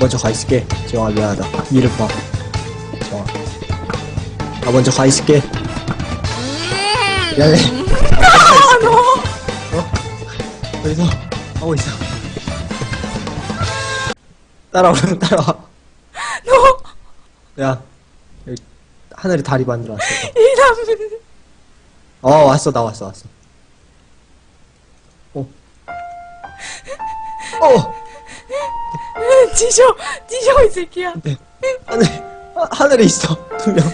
먼저 가 있을게. 지영아, 미안하다. 이를 봐. 지영아. 나 먼저 가 있을게. 미안해. 어? 여기서 하고 있어. 따라와, 따라와. 너 야, 여기 하늘에 다리 만들어 놨어. 이남은 어, 왔어, 나 왔어, 왔어. 어. 어! 뒤져 뒤져 이 새끼야. 네. 하늘, 하, 하늘에 있어, 두 명.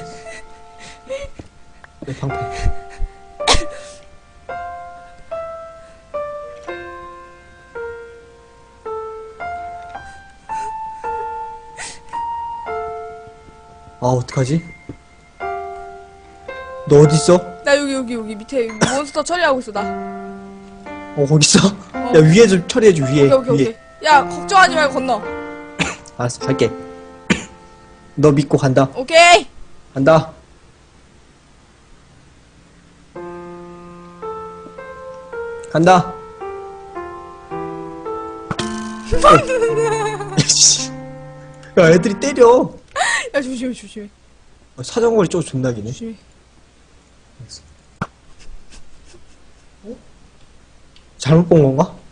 내 방패. 아, 어떡하지? 너 어딨어? 나 여기 여기 여기 밑에 몬스터 처리하고 있어 나. 어, 거기 있어? 야, 위에 좀 처리해줘, 위에. 오케이 오케이 위에. 오케이. 야 걱정하지 말고 건너. 알았어, 갈게. 너 믿고 간다. 오케이. 간다. 간다. 씨. 야, 애들이 때려. 야 조심해 조심해 어, 사정거리 좀 존나 기네. 조심해. 잘못 본 건가?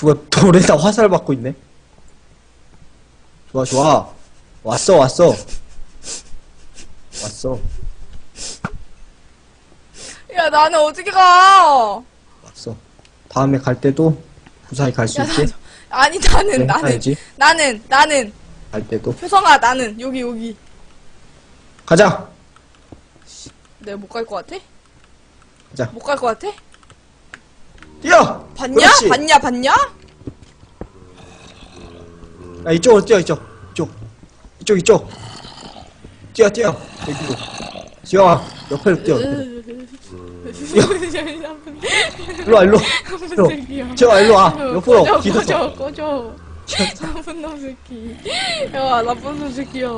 누가 돌에다 화살 받고 있네. 좋아, 좋아. 왔어, 왔어. 왔어, 야 나는 어떻게 가? 왔어. 다음에 갈 때도 무사히 갈 수 야 있게. 나는 아니 나는 네, 나는 가야지. 나는 나는 갈 때도. 효성아 나는 여기 여기 가자! 내가 못 갈 것 같아? 가자. 못 갈 것 같아? 뛰어! 봤냐? 그렇지. 봤냐? 봤냐? 야, 이쪽으로 뛰어, 이쪽. 이쪽. 이쪽, 이쪽. 뛰어, 뛰어. 여기로. 지영아, 옆으로 뛰어. 일로 와, 일로. 일로. 지영아, 일로 와. 옆으로. 꺼져. 꺼져 꺼져 나쁜 놈 새끼 야 나쁜 놈 새끼야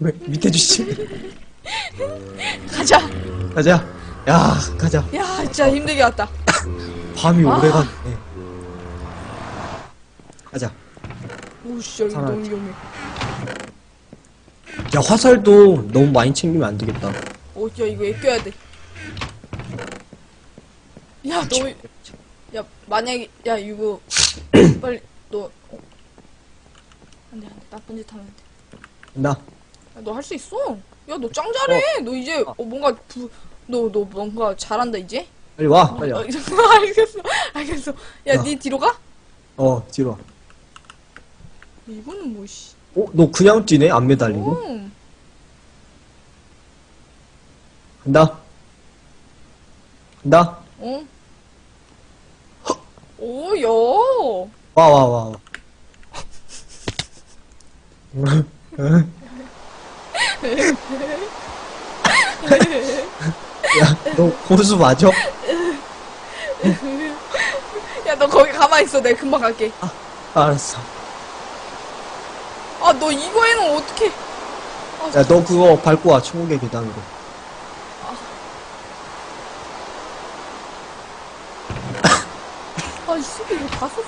왜? 밑에 주시. 가자 가자. 야, 가자. 야 진짜 힘들게 왔다 밤이 아. 오래 가네. 가자. 오씨 여기 살아야지. 너무 위험해 야, 화살도 너무 많이 챙기면 안 되겠다. 어, 야, 이거 애껴야 돼. 야, 너, 야, 만약에, 야, 이거, 빨리, 너, 어. 안 돼, 안 돼. 나쁜 짓 하면 안 돼. 나. 야, 너 할 수 있어. 야, 너 짱 잘해. 너 이제, 어, 뭔가, 부, 너, 너 뭔가 잘한다, 이제? 빨리 와, 빨리 어, 와. 알겠어, 알겠어. 야, 어. 니 뒤로 가? 어, 뒤로 와. 이거는 뭐, 씨. 어, 너 그냥 뛰네? 안 매달리고? 음. 간다. 간다. 어? 오, 야. 와, 와, 와, 와. 야, 너 고수 맞아? 야, 너 거기 가만히 있어. 내가 금방 갈게. 알았어. 아, 너 이거에는 어떻게? 야, 너 그거 밟고 와, 천국의 계단으로. 아, 이 새끼 이거 다 썼어.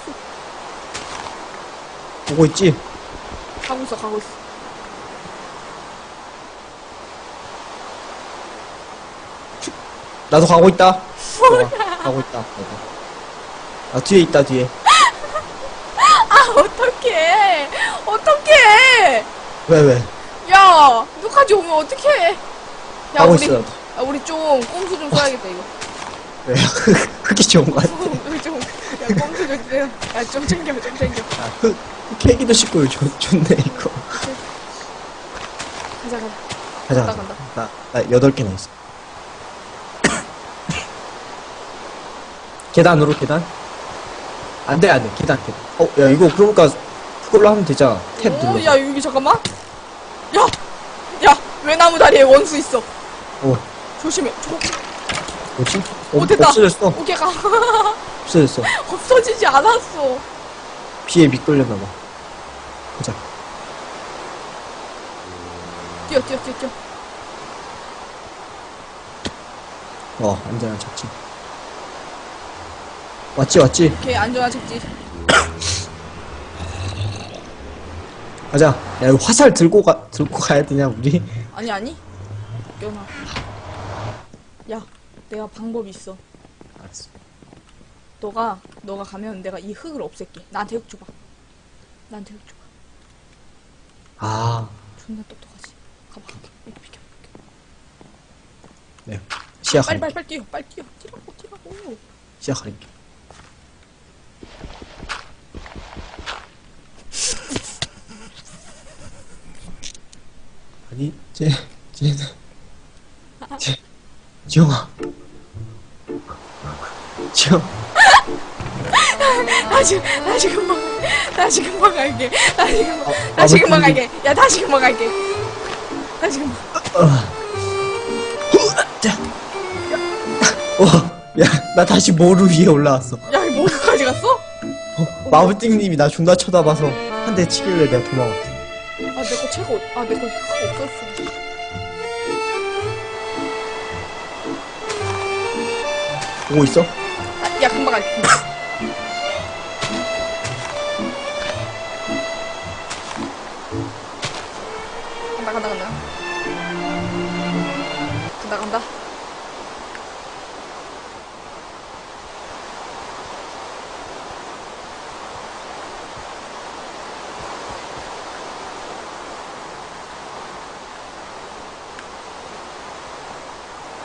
보고 있지? 가고 있어, 가고 있어. 나도 가고 있다. 좋아, 가고 있다. 나도. 아, 뒤에 있다, 뒤에. 아, 어떡해. 어떡해. 왜, 왜? 야, 너까지 오면 어떡해. 야, 가고 우리, 있어, 나도. 야, 우리 좀 꼼수 좀 써야겠다, 이거. 왜? 흙이 좋은 거 같아. 우리 좀, 야, 꼼수 좀, 써. 야, 좀 챙겨, 좀 챙겨. 아, 흙, 흙 캐기도 쉽고 좋, 좋네, 이거. 가자, 가자. 가자, 간다, 가자. 간다. 나, 나 여덟 개나 있어. 계단으로, 계단? 안 돼, 안 돼. 계단, 계단. 어, 야, 이거 그러니까 그걸로 하면 되잖아. 탭 어, 눌러. 야, 여기 잠깐만. 야, 야, 외나무 다리에 원수 있어. 어, 조심해. 조, 뭐지? 오, 어, 됐다. 없어졌어. 오케이, 가. 없어졌어. 없어지지 않았어. 비에 미끌렸나봐. 가자. 뛰어, 뛰어, 뛰어, 뛰어. 어, 안전한 착지. 왔지 왔지 오케이 안전한 착지. 가자 야 이거 화살 들고 가 들고 가야 되냐 우리 아니 아니. 연아. 야 내가 방법이 있어. 알았어 너가 너가 가면 내가 이 흙을 없앨게. 나한테 흙 줘봐. 나한테 흙 줘봐. 아 존나 똑똑하지. 가봐. 이거 비켜. 네. 시작 빨리 빨리 빨리 뛰어. 빨리 뛰어. 뛰라고 뛰라고. 시작할게 아니 쟤 쟤는 쟤 지영아 지영 나 지금 나 지금 금방 나 지금 금방 갈게. 나 지금 아, 나 지금 금방. 갈게. 야 다시 금방 갈게. 나 지금 어야나 다시 모루 위에 올라왔어 야? 어, 마블띵님이 나 존나 쳐다봐서 한 대 치길래 내가 도망갔어 아 내거 채고 아 내 거 없었어. 보고 있어? 아, 야 금방 갈게.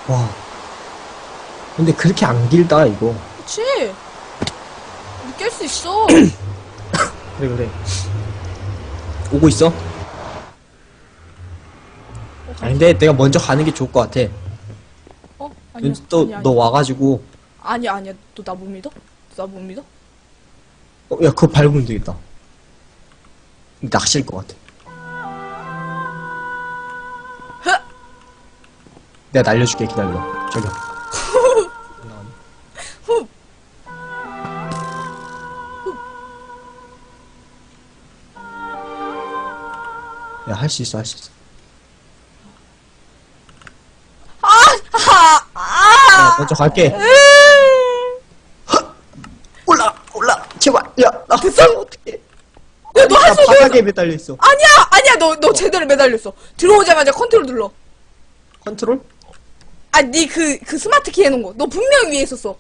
와 근데 그렇게 안 길다 이거 그치? 우리 깰 수 있어. 그래 그래 오고 있어? 어, 아니 근데 내가 먼저 가는 게 좋을 것 같아 어? 아니야. 또 아니야, 너 와가지고 아니야 아니야. 너 나 못 믿어? 나 못 믿어? 어, 야 그거 밟으면 되겠다 낚시일 것 같아 내가 날려줄게 기다려 저기 후. 야할 수 있어 할 수 있어 아! 아! 야, 먼저 갈게 올라 올라 제발 야나 됐어? 어떻게 야, 너할나수 있어. 바닥에 매달려 있어 아니야! 아니야! 너, 너 제대로 매달렸어. 들어오자마자 컨트롤 눌러. 컨트롤? 아, 니 그, 그 스마트 키 해놓은 거. 너 분명 위에 있었어.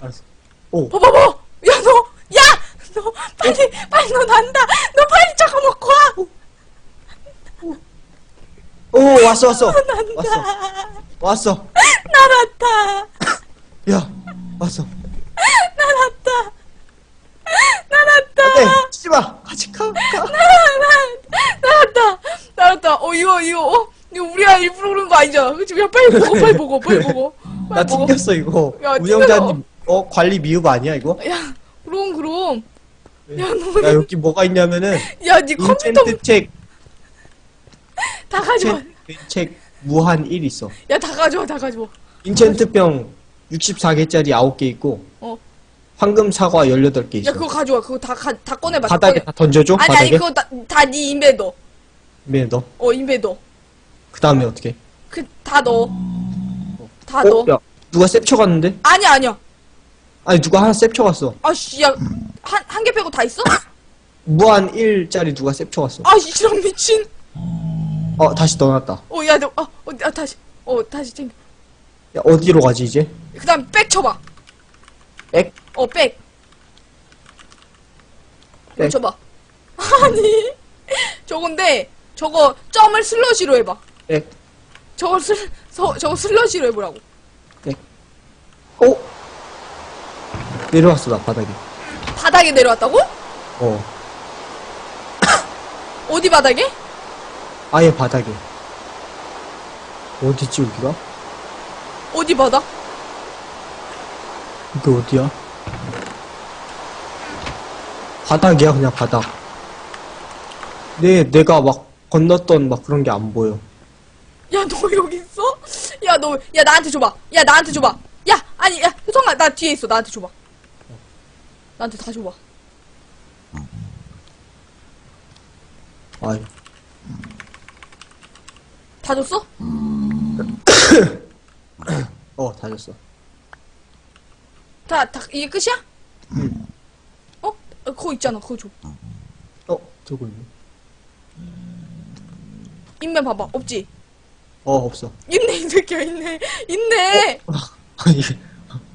알았어 오 봐봐, 봐! 야, 너! 야! 너, 빨리, 빨리 너 난다! 너 빨리 저거 먹고 와! 오 왔어 왔어 왔어 왔어 날았다! 야 왔어 날았다! 날았다! 안돼 치지 마 같이 가, 가. 날았다! 날았다! 어, 이거, 이거, 어? 이거 우리가 일부러 그런 거 아니잖아. 그치? 야, 빨리 먹어, 빨리 먹어, 빨리 먹어. 나 빨리 먹어. 튕겼어 이거 야, 운영자님 어 관리 미흡 아니야 이거? 야, 그럼, 그럼. 야, 너, 야 여기 뭐가 있냐면은 야, 니 컴퓨터 인챈트 책 다 가져와. 인챈트 책 무한 1 있어 야, 다 가져와, 다 가져와. 인챈트 병 64개짜리 9개 있고 어. 황금 사과 18개 있어 야, 그거 가져와. 그거 다, 가, 다 꺼내봐. 바닥에 꺼내. 다 던져줘? 아니, 바닥에? 아니, 그거 다, 다네 인베 넣어. 네, 너. 어, 인베 넣어. 그 다음에 어떻게? 그, 다 넣어. 다 어? 넣어. 야, 누가 셉쳐 갔는데? 아니야, 아니야. 아니, 누가 하나 셉쳐 갔어. 아씨, 야, 한, 한 개 빼고 다 있어? 무한 1짜리 누가 셉쳐 갔어. 아, 이런 미친. 어, 다시 넣어놨다. 어, 야, 너, 어, 어, 아, 다시. 어, 다시 챙겨. 야, 어디로 가지, 이제? 그 다음, 백 쳐봐. 백? 어, 백. 백. 쳐봐. 아니. 저건데, 저거, 점을 슬러시로 해봐. 백. 저거 슬, 서, 저거 슬러시로 해보라고. 어? 내려왔어, 나 바닥에. 바닥에 내려왔다고? 어. 어디 바닥에? 아예 바닥에. 어디지, 여기가? 어디 바닥? 이게 어디야? 바닥이야, 그냥 바닥. 내, 내가 막 건넜던 막 그런 게 안 보여. 야, 너 여기 있어? 야, 너, 야, 나한테 줘봐. 야, 나한테 줘봐. 야, 아니, 야, 효성아, 나 뒤에 있어. 나한테 줘봐. 나한테 다 줘봐. 아유. 다 줬어? 어, 다 졌어. 다, 다, 이게 끝이야? 그거 있잖아. 그거 줘. 어 저거 있네. 있네 봐봐. 없지? 어 없어. 있네 이 새끼야 있네. 있네.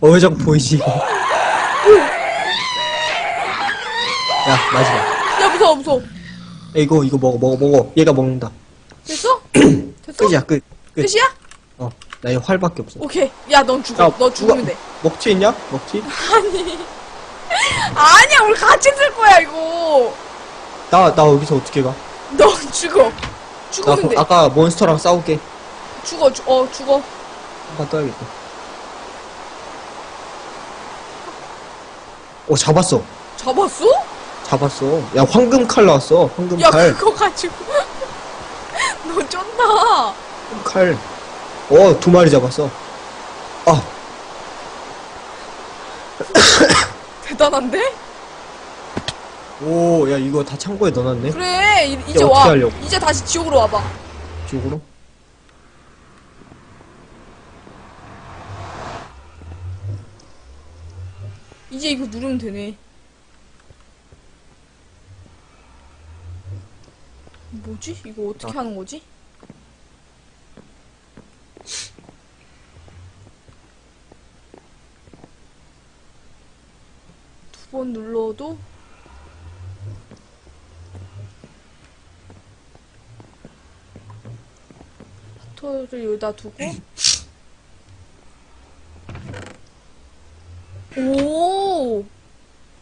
어 자꾸 보이지 이거. 야 마지막. 야 무서워 무서워. 야, 이거 이거 먹어 먹어 먹어. 얘가 먹는다. 됐어? 됐어? 끝이야 끝. 끝. 끝이야? 어. 나 이거 활밖에 없어. 오케이. 야 넌 죽어. 야, 너 죽으면 누가- 돼. 먹튀 있냐? 먹튀? 아니야 우리 같이 쓸 거야 이거. 나 나 여기서 어떻게 가? 넌 죽어. 나 죽으면 그- 돼. 아까 몬스터랑 싸울게. 죽어 죽. 어 죽어. 한번 떠야겠다. 어 잡았어. 잡았어? 잡았어. 야 황금 칼 나왔어. 황금 야 칼. 그거 가지고. 너 쩐다. 황금 칼. 어 두 마리 잡았어. 아 대단한데? 오, 야, 이거 다 창고에 넣어놨네. 그래 이, 이제 이제 와. 어떻게 하려고? 이제 다시 지옥으로 와봐. 쪽으로. 이제 이거 누르면 되네. 뭐지? 이거 어떻게 아. 하는 거지? 두 번 눌러도 토를 여기다 두고 오!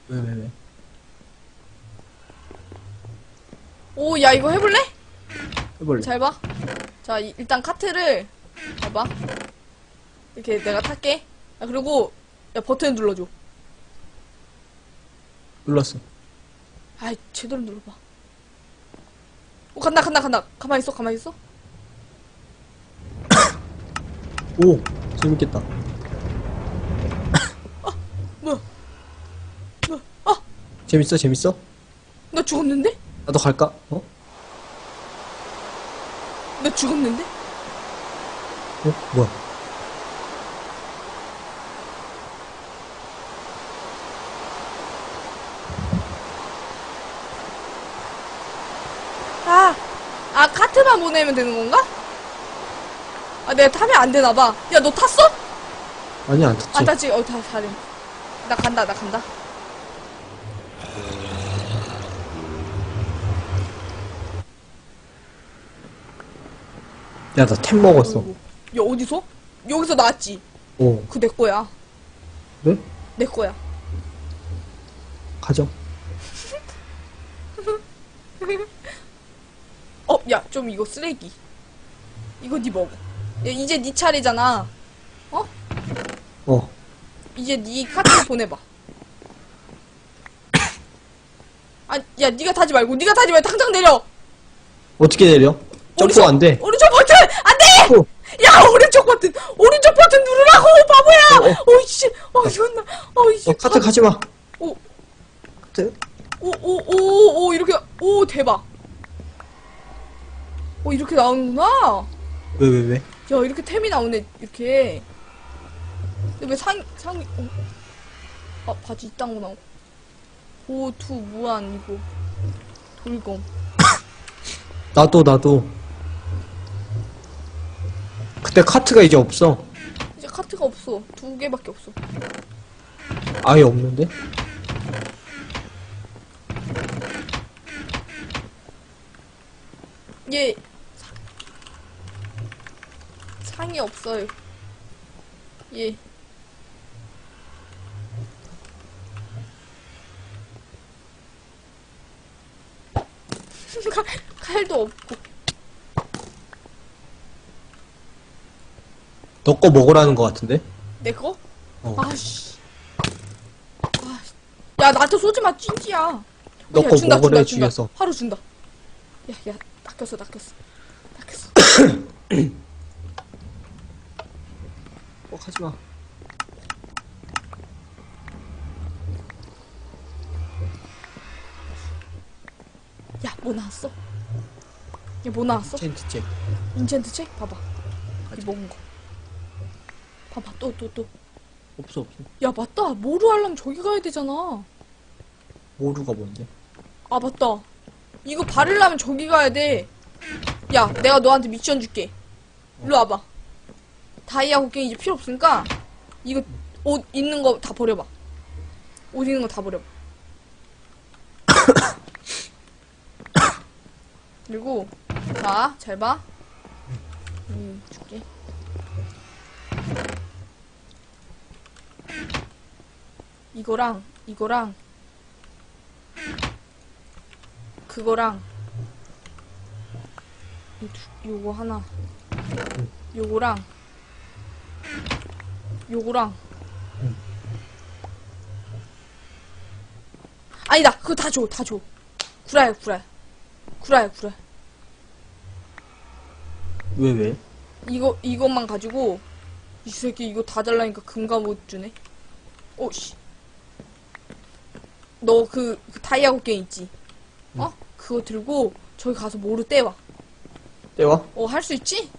왜, 왜, 왜? 오, 야, 이거 해볼래? 해볼래. 잘 봐. 자, 이- 일단 카트를, 봐봐. 이렇게 내가 탈게. 야, 그리고, 야, 버튼 눌러줘. 눌렀어. 아이, 제대로 눌러봐. 오, 간다, 간다, 간다. 가만히 있어, 가만히 있어. 오, 재밌겠다. 뭐야? 뭐야? 아! 재밌어, 재밌어? 나 죽었는데? 나도 갈까? 어? 나 죽었는데? 어? 뭐야? 아! 아, 카트만 보내면 되는 건가? 아, 내가 타면 안 되나 봐. 야, 너 탔어? 아니, 안 탔지. 아, 나 지금, 어, 다, 잘해. 나 간다, 나 간다. 야, 나 템 먹었어. 야, 어디서? 여기서 나왔지? 오, 그 내 거야. 그래? 내 거야. 가져. 어, 야, 좀 이거 쓰레기. 이거 니 먹어. 야, 이제 니 차례잖아. 어. 이제 니 카트 보내봐. 아, 야, 니가 타지 말고, 니가 타지 말고 당장 내려. 어떻게 내려? 점프 안 돼. 오른쪽 버튼 안 돼. 어. 야, 오른쪽 버튼, 오른쪽 버튼 누르라고, 바보야. 어, 어이씨, 어, 존나, 어이씨. 어, 카트 가지 마. 오, 카트? 오, 오, 오, 오, 이렇게, 오, 대박. 오, 이렇게 나오는구나. 왜, 왜, 왜? 야, 이렇게 템이 나오네, 이렇게. 근데 왜 상, 상이, 어? 아, 바지 이딴 거 나오고. 보투, 무한, 이거. 돌검. 나도, 나도. 그때 카트가 이제 없어. 이제 카트가 없어. 두 개밖에 없어. 아예 없는데? 얘, 사- 상이 없어요. 얘. 칼, 칼도 없고. 너 거 먹으라는 거 같은데? 내 거? 어. 아씨. 아, 야, 나한테 쏘지 마, 찐찌야. 너 야, 거 준다, 먹으래, 준다, 준다. 뒤에서. 바로 준다. 야, 야, 낚였어, 낚였어. 낚였어. 어, 가지 마. 야, 뭐 나왔어? 야, 뭐 나왔어? 텐트 책. 인챈트 책? 봐봐. 이 먹은 거. 봐봐, 또, 또, 또. 없어, 없어. 야, 맞다. 뭐로 하려면 저기 가야 되잖아. 모루가 뭔데? 아 맞다 이거 바르려면 저기 가야 돼 야 내가 너한테 미션 줄게 일로 와봐 다이아 곡괭이 이제 필요 없으니까 이거 옷 있는 거 다 버려봐 옷 있는 거 다 버려봐 그리고 자 잘 봐 음 줄게 이거랑 이거랑 그거랑 이 두- 요거 하나 요거랑 요거랑. 아니다 그거 다 줘 다 줘. 구라야 구라야 구라야 구라 왜 왜? 이거 이것만 가지고 이 새끼 이거 다 달라니까 금가 못 주네. 오씨 너그 다이아 곡괭이 있지 어 그거 들고 저기 가서 모루 떼와 떼와? 어 할 수 있지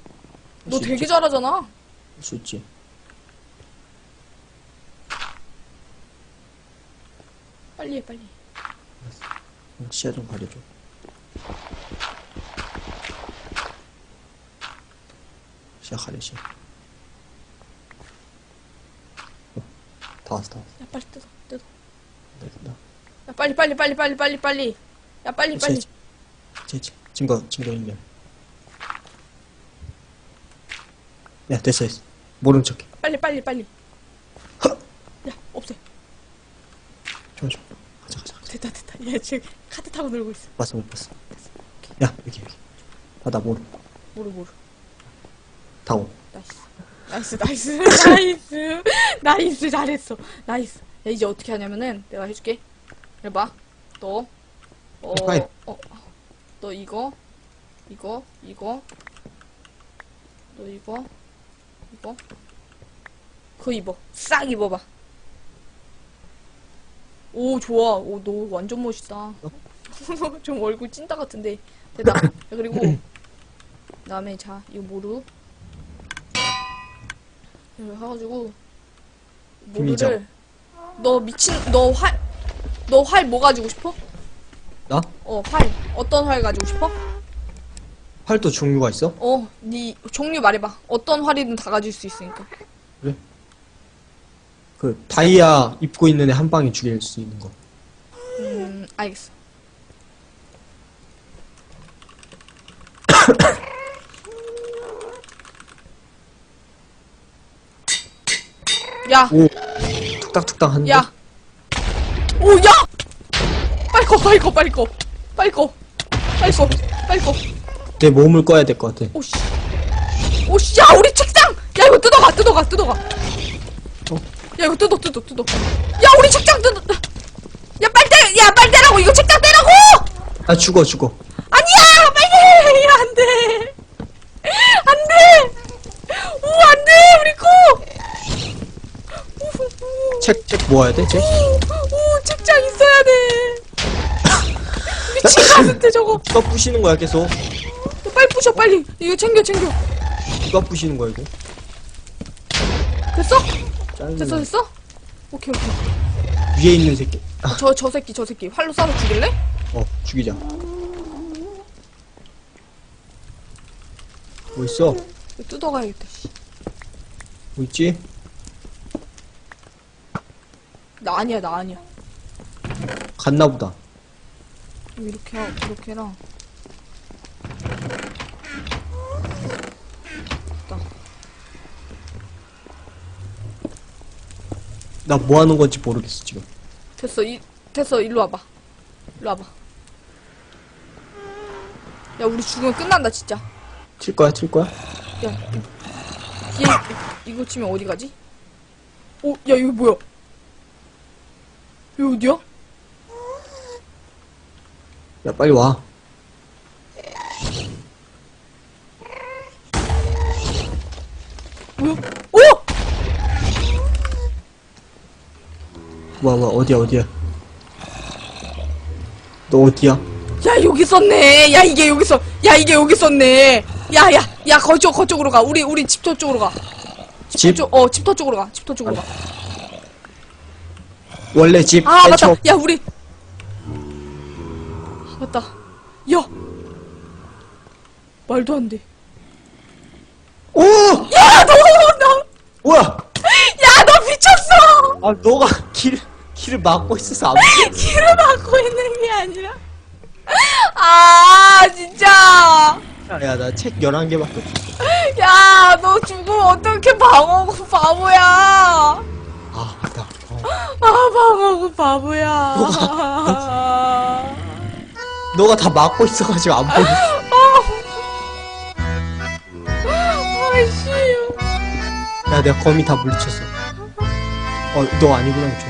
너 수 되게 있지. 잘하잖아 할 수 있지. 빨리 해 빨리 시야 좀 가려줘. 시야 가려, 시야. 어, 다 왔어, 다 왔어. 야 빨리 뜯어 뜯어 네, 된다. 야 빨리 빨리 빨리 빨리 빨리 빨리 야 빨리 빨리 제, 제, 제, 증거, 증거 인멸. 야, 됐어, 됐어. 모른 척해. 빨리 빨리 빨리 허! 야 없애 좋아, 좋아. 가자, 가자, 가자. 됐다 됐다 얘 지금 카트 타고 놀고 있어 봤어, 못 봤어. 야, 여기, 여기. 바다 모르. 모르 모르 다오. 나이스 나이스 나이스 나이스 나이스 잘했어 나이스 야 이제 어떻게 하냐면은 내가 해줄게 해봐. 너 어, 파이. 어, 너 이거 이거 이거. 너 이거 이거. 그거 입어. 싹 입어봐. 오 좋아. 오 너 완전 멋있다. 좀 얼굴 찐따 같은데. 야, 그리고 그 다음에 자 이거 모루 이거 해가지고. 모루를 너 미친 너 활 너 활 뭐 가지고 싶어? 나? 어 활 어떤 활 가지고 싶어? 활도 종류가 있어? 어 네 종류 말해봐 어떤 활이든 다 가질 수 있으니까 그, 다이아 입고 있는 애 한 방에 죽일 수 있는 거. 음 알겠어 야 오, 툭딱툭딱 하는데? 야! 오, 야! 빨리 꺼, 빨리 꺼, 빨리 꺼. 빨리 꺼. 빨리 꺼, 빨리 꺼. 내 몸을 꺼야 될 것 같아. 오 씨. 오 씨, 야, 우리 책장! 야, 이거 뜯어가, 뜯어가, 뜯어가. 야, 이거 뜯어, 뜯어, 뜯어. 야, 우리 책장 뜯어. 야, 떼! 야, 빨리 떼라고! 이거 책장 떼라고! 아, 죽어, 죽어. 아니야! 해! 야, 안 돼! 안 돼! 오, 안 돼! 우리 거! 책, 책 모아야 돼, 책? 같은데, 저거. 누가 부시는 거야, 계속. 빨리 부셔 빨리 이거 챙겨 챙겨 누가 부시는 거야, 이거? 됐어? 짜증나. 됐어 됐어? 오케이 오케이 위에 있는 새끼. 아, 저저 새끼 저 새끼 활로 쏴서 죽일래? 어, 죽이자. 뭐 있어? 이거 뜯어가야겠다 씨. 뭐 있지? 나 아니야 나 아니야 갔나 보다. 이렇게 하고 이렇게 해라 나 뭐 하는 건지 모르겠어, 지금. 됐어 이 됐어 일로 와봐 일로 와봐 야 우리 죽으면 끝난다 진짜 튈 거야, 튈 거야? 야 이- 뒤에 이거 치면 어디 가지? 오 야 이거 뭐야 이거 어디야? 야, 빨리 와. 뭐야? 오! 와, 와, 어디야, 어디야? 너 어디야? 야 여기 있었네. 야 이게 여기 있어. 야 이게 여기 있었네. 야야 야 거쪽 거쪽으로 가. 우리 우리 집터 쪽으로 가. 집? 쪽, 어 집터 쪽으로 가. 집터 쪽으로 가. 원래 집, 아맨 맞다. 야 우리 야! 말도 안 돼. 오! 야, 너, 너, 뭐야? 야, 너 미쳤어! 아, 너가 길, 길을 막고 있어서 안 보여. 길을 막고 있는 게 아니라. 아, 진짜. 야, 나 책 11개밖에 없어. 야, 너 죽으면 어떻게 방어고 바보야. 아, 맞다. 어. 아, 방어고 바보야. 너가 다 막고 있어가지고 안 보여. 아이씨. 야, 내가 거미 다 물리쳤어. 어, 너 아니구나, 좀.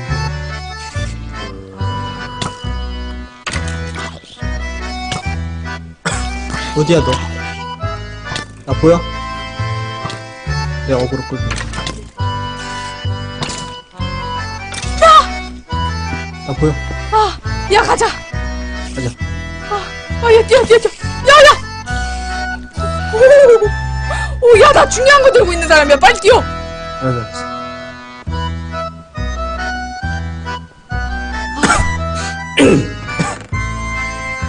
어디야, 너? 나 보여? 내가 어그로 끌고. 나 보여. 아, 야, 가자. 가자. 아, 야, 뛰어, 뛰어, 뛰어. 야, 야! 오, 오, 야, 나 중요한 거 들고 있는 사람이야. 빨리 뛰어. 알았어.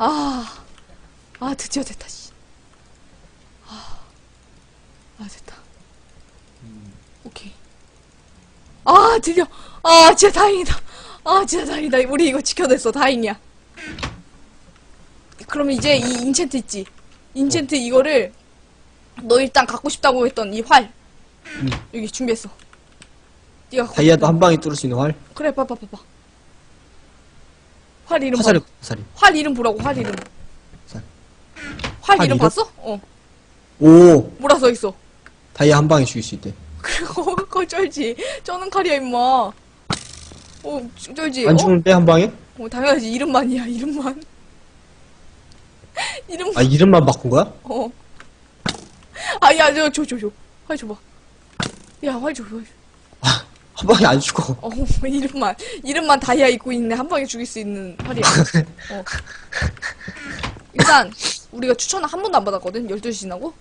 아, 아, 드디어 됐다, 씨. 아, 아, 됐다. 오케이. 아, 드디어. 아, 진짜 다행이다. 아, 진짜 다행이다. 우리 이거 지켜냈어. 다행이야. 그럼 이제 이 인챈트 있지? 인챈트 이거를 너 일단 갖고 싶다고 했던 이 활. 음. 여기 준비했어. 네가 갖고 다이아도. 한 방에 뚫을 수 있는 활? 그래, 봐봐, 봐봐. 활 이름 화살이, 봐. 화살이. 활 이름 보라고, 활 이름. 살. 활 활 이름 이름? 봤어? 어. 오! 뭐라 써 있어? 다이아 한 방에 죽일 수 있대. 그거 그거 쩔지. 쩌는 칼이야 임마. 어 쩔지. 안 어? 죽는데, 한 방에? 어 당연하지 이름만이야 이름만. 이름 아, 이름만 바꾼 거야? 어. 아야 저 줘 줘 줘. 활 줘봐. 야활 줘. 활 줘. 한 방에 안 죽어. 어 이름만 이름만 다이아 입고 있네 한 방에 죽일 수 있는 활이야. 어. 일단 우리가 추천을 한 번도 안 받았거든 12시 지나고.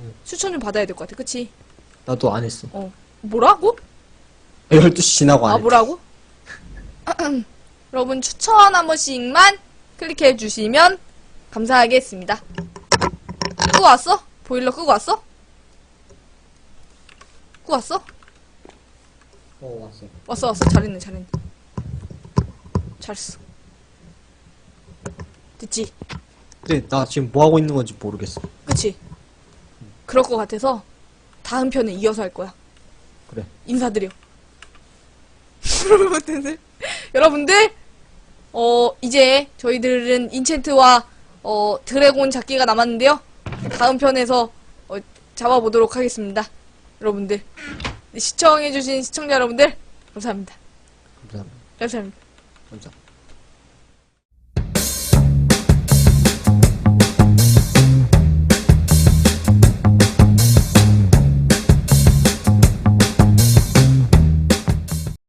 응. 추천 좀 받아야 될 것 같아. 그치? 나도 안 했어. 어. 뭐라고? 12시 지나고 안 아 했어. 뭐라고? 여러분 추천 한 번씩만 클릭해 주시면 감사하겠습니다. 끄고 왔어? 보일러 끄고 왔어? 끄고 왔어? 어, 왔어. 왔어 왔어 잘했네 잘했네 잘했어 됐지? 근데 나 지금 뭐 하고 있는 건지 모르겠어. 그치? 그럴 것 같아서 다음 편에 이어서 할 거야 그래. 인사드려 여러분들 여러분들 어 이제 저희들은 인챈트와 어 드래곤 잡기가 남았는데요. 다음 편에서 어, 잡아보도록 하겠습니다. 여러분들. 시청해주신 시청자 여러분들 감사합니다. 감사합니다. 감사합니다. 감사합니다.